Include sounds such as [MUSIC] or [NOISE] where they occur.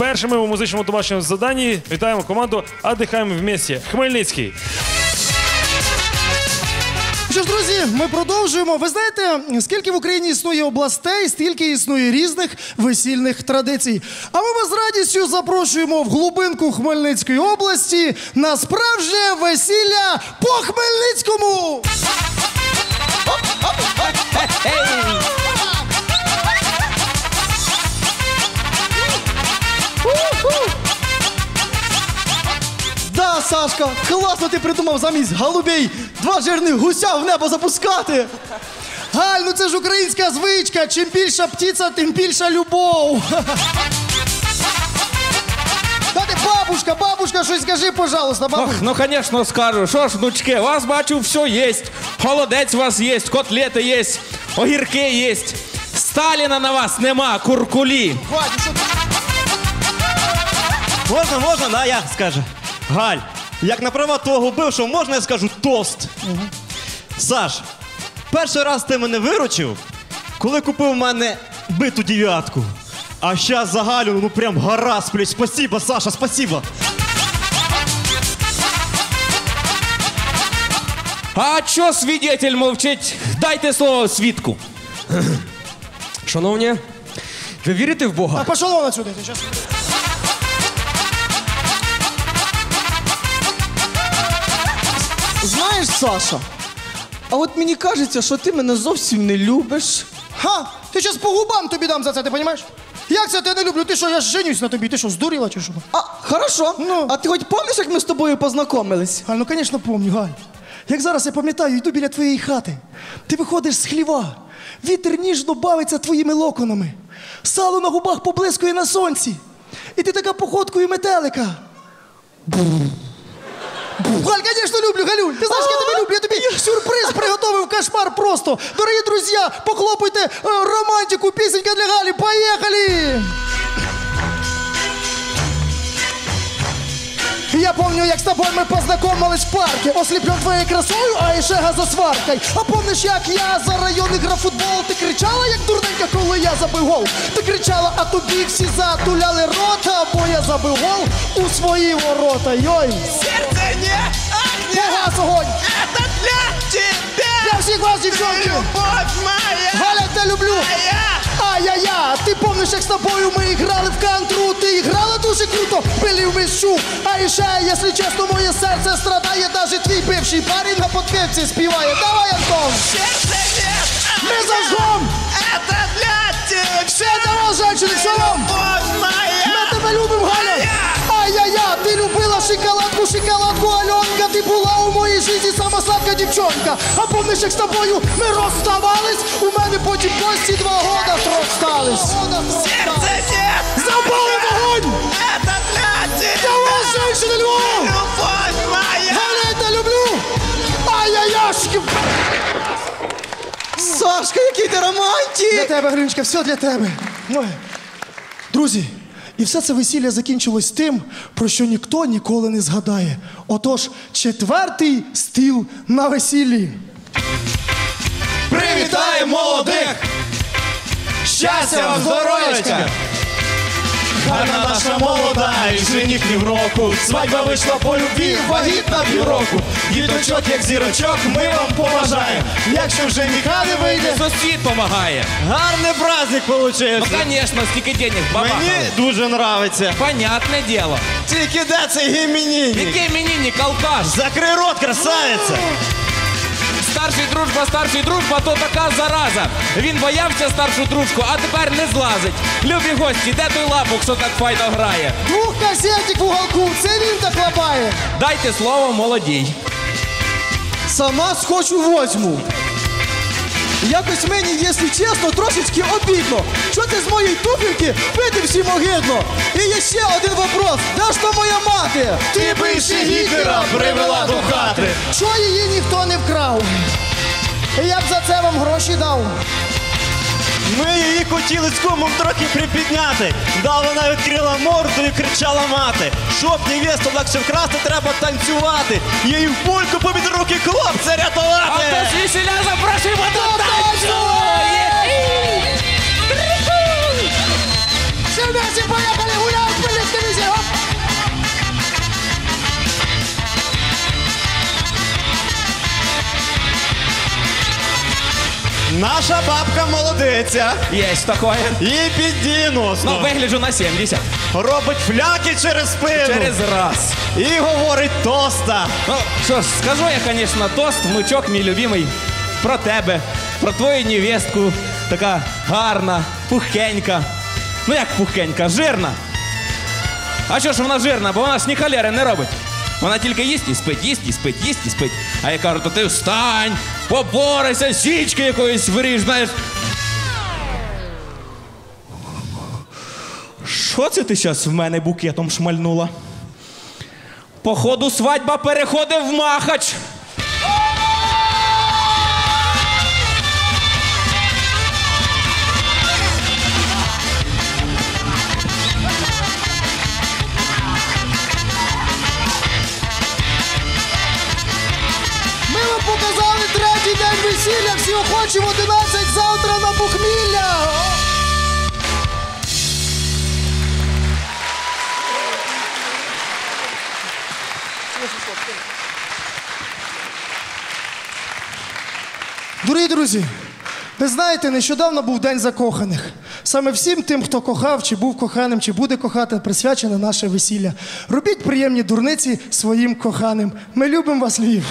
Першими у музичному домашньому заданні вітаємо команду «Отдихаємо вместе». Хмельницький. Що ж, друзі, ми продовжуємо. Ви знаєте, скільки в Україні існує областей, стільки існує різних весільних традицій. А ми вас з радістю запрошуємо в глибинку Хмельницької області на справжнє весілля по Хмельницькому. Да, Сашка, класно ти придумав замість голубей два жирних гуся в небо запускати. Галь, ну це ж українська звичка. Чим більша птиця, тим більша любов. Бабушка, бабушка, щось скажи, пожалуйста, Ох, ну, конечно, скажу. Що ж, внучки, у вас бачу, все є. Холодець у вас є, котлети є, огірки є. Сталіна на вас нема, куркулі. Хватить, що ти- Можна, можна, да, я скажу. Галь, як на права того бившого, можна я скажу тост. Саш, перший раз ти мене виручив, коли купив в мене биту дев'ятку. А щас за Галю, ну прям гора сплять. Спасибо, Саша, спасибо. А чо свідетель мовчить? Дайте слово свідку. Шановні, ви вірите в Бога? Так, пошел вон отсюда. Щас... Знаєш, Саша, а от мені кажеться, що ти мене зовсім не любиш. Ха! Ти щас по губам тобі дам за це, ти розумієш? Як це ти не люблю? Ти що, я ж женюсь на тобі? Ти що, здуріла чи що? А, хорошо. Ну. А ти хоч пам'ятаєш, як ми з тобою познайомились? Галь, ну, звісно, помню, Галь. Як зараз я пам'ятаю, йду біля твоєї хати. Ти виходиш з хліва, вітер ніжно бавиться твоїми локонами. Сало на губах поблискує на сонці. І ти така походкою метелика. Галь, звісно, люблю, Галюль. Ти знаєш, я тебе люблю. Я тобі сюрприз [LAUGHS] приготовив, кошмар просто. Дорогі друзі, похлопайте е, романтику, пісенька для Галі. Поїхали! Я помню, як з тобою ми познайомились в парке Осліплен твоєю красою, а ще газосваркой А помниш, як я за район грав футбол Ти кричала, як дурненька, коли я забив гол Ти кричала, а тобі всі затуляли рота Бо я забив гол у свої ворота Йой, Сердце огня, погас это для тебя, Для всіх вас, дівчонки. любовь моя. Галя, я люблю. Ай-яй-я, ти помниш, як з тобою ми грали в кантру? Ти грала дуже круто, пили в міщу А ще, якщо чесно, моє серце страдає Даже твій бивший парень на подкепці співає. Давай, Антон, Сердце нет ми зажгом это для тебя, Все для вас, женщини, шалом любовь моя. Шоколадку, шоколадку Альонка Ти була у моїй житті сама сладка дівчонка А помниш, як з тобою ми розставались У мене потім кості два года розстались Сердце нет Запали вогонь! это для тебя, Я вас, женщина, Львов! любовь моя. Галя, я люблю! Ай-яй-яшки! Сашка, який ти Для тебе, Гринчка, все для тебе. Ой. Друзі, і все це весілля закінчилось тим, про що ніхто ніколи не згадає. Отож, четвертий стіл на весіллі. Привітаємо молодих! Щастя вам, здоров'ячка! Гарна наша молода, і жених півроку. Свадьба вийшла по любві, вагітна півроку. Діточок, як зірочок, ми вам поважаємо. Якщо вже жениха не вийде, Сусід помагає. гарний праздник Ну, получився. конечно, стільки денег бабахали. Мені дуже нравиться. Понятне діло. Тільки де цей гімінінник? Який іменинник, алкаш? Закрий рот, красавиця! Старший дружба, старший дружба, то така зараза. Він боявся старшу дружку, а тепер не злазить. Любі гості, де той лапок, що так файно грає? Двух касетик в уголку, це він так лапає. Дайте слово молодій. Сама схочу возьму. Якось мені, якщо чесно, трошечки обідно. Що ти з моєї туфельки пити всім огидно? І є ще один вопрос. Де ж то моя мати? Ти би ще Гітлера привела до хати. Що її ніхто не вкрав? Я б за це вам гроші дав. Ми її хотіли з кумом трохи припідняти. Да, вона відкрила морду і кричала мати. Щоб невесту легше вкрасти, треба танцювати. Її в пульку помід руки хлопця А рятувати. то з весіля запрошуємо до танцю! Наша бабка молодиця. Єсть такое. І під Ну, 90. вигляджу на 70. Робить фляки через спину. Через раз. І говорить тоста. Ну, що ж, скажу я, звісно, тост, внучок мій любимий, про тебе, про твою невестку, така гарна, пухенька. Ну як пухенька, жирна. А що ж вона жирна, бо вона ж ні холери не робить. Вона тільки їсть і спить, їсть і спить, їсть і спить. А я кажу, то ти встань, поборися, січки якоїсь виріж, знаєш. Що це ти зараз в мене букетом шмальнула? Походу, свадьба переходить в махач. Всі 11 завтра на похмілля. Дорогі друзі, ви знаєте, нещодавно був День закоханих. Саме всім тим, хто кохав, чи був коханим, чи буде кохати, присвячене наше весілля. Робіть приємні дурниці своїм коханим. Ми любимо вас, Львів.